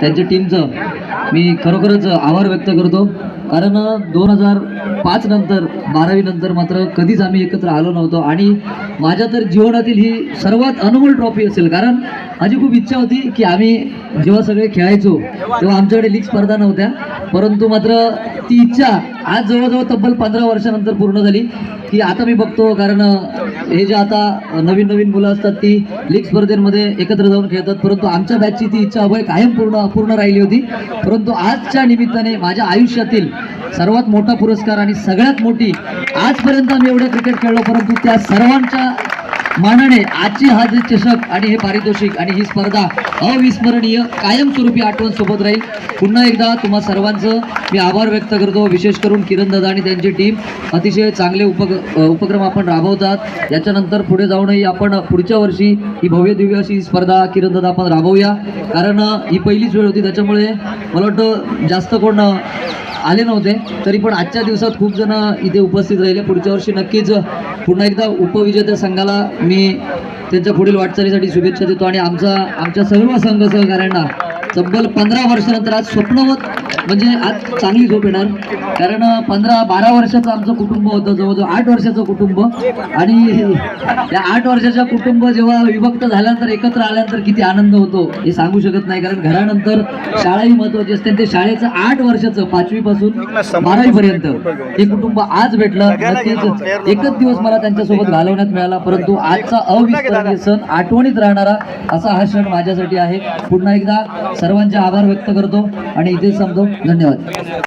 त्यांच्या टीमचं मी खरोखरच आभार व्यक्त करतो. कारण दोन हजार पाच नंतर बारावी नंतर मात्र कधीच आम्ही एकत्र आलो नव्हतो. आणि माझ्या तर जीवनातील ही सर्वात अनमोल ट्रॉफी असेल. कारण माझी खूप इच्छा होती की आम्ही जेव्हा सगळे खेळायचो तेव्हा आमच्याकडे लीग स्पर्धा नव्हत्या. परंतु मात्र ती इच्छा आज जवळजवळ तब्बल पंधरा वर्षानंतर पूर्ण झाली. की आता मी बघतो कारण हे जे आता नवीन नवीन मुलं असतात ती लीग स्पर्धेमध्ये एकत्र जाऊन खेळतात. परंतु आमच्या बॅचची ती इच्छा अभय कायम पूर्ण पूर्ण राहिली होती. परंतु आजच्या निमित्ताने माझ्या आयुष्यातील सर्वात मोठा पुरस्कार आणि सगळ्यात मोठी आजपर्यंत आम्ही एवढे क्रिकेट खेळलो परंतु त्या सर्वांच्या मानाने आजची हा जे चषक आणि हे पारितोषिक आणि ही स्पर्धा अविस्मरणीय कायमस्वरूपी आठवण सोबत राहील. पुन्हा एकदा तुम्हा सर्वांचं मी आभार व्यक्त करतो. विशेष करून किरण दादा आणि त्यांची टीम. अतिशय चांगले उपक उपक्रम आपण राबवतात. याच्यानंतर पुढे जाऊनही आपण पुढच्या वर्षी ही भव्य दिव्य अशी स्पर्धा किरण दादा आपण राबवूया. कारण ही पहिलीच वेळ होती त्याच्यामुळे मला वाटतं जास्त कोण आले नव्हते तरी पण आजच्या दिवसात खूप जण इथे उपस्थित राहिले. पुढच्या वर्षी नक्कीच पुन्हा एकदा उपविजेत्या संघाला मी त्यांच्या पुढील वाटचालीसाठी शुभेच्छा देतो. आणि आमचा आमच्या सर्व संघ सहकाऱ्यांना तब्बल पंधरा वर्षानंतर आज स्वप्नवत म्हणजे आज चांगली झोप येणार. कारण पंधरा बारा वर्षाचं आमचं कुटुंब होतं जवळजवळ आठ वर्षाचं कुटुंब. आणि या आठ वर्षाच्या कुटुंब जेव्हा विभक्त झाल्यानंतर एकत्र आल्यानंतर किती आनंद होतो हे सांगू शकत नाही. कारण घरानंतर शाळाही महत्वाची असते. ते शाळेचं आठ वर्षाचं पाचवी पासून बारावी पर्यंत हे कुटुंब आज भेटलं. नक्कीच एकच दिवस मला त्यांच्यासोबत घालवण्यात मिळाला. परंतु आजचा अविस्मरणीय सण आठवणीत राहणारा असा हा क्षण माझ्यासाठी आहे. पुन्हा एकदा सर्वांचे आभार व्यक्त करतो आणि इथे समजो धन्यवाद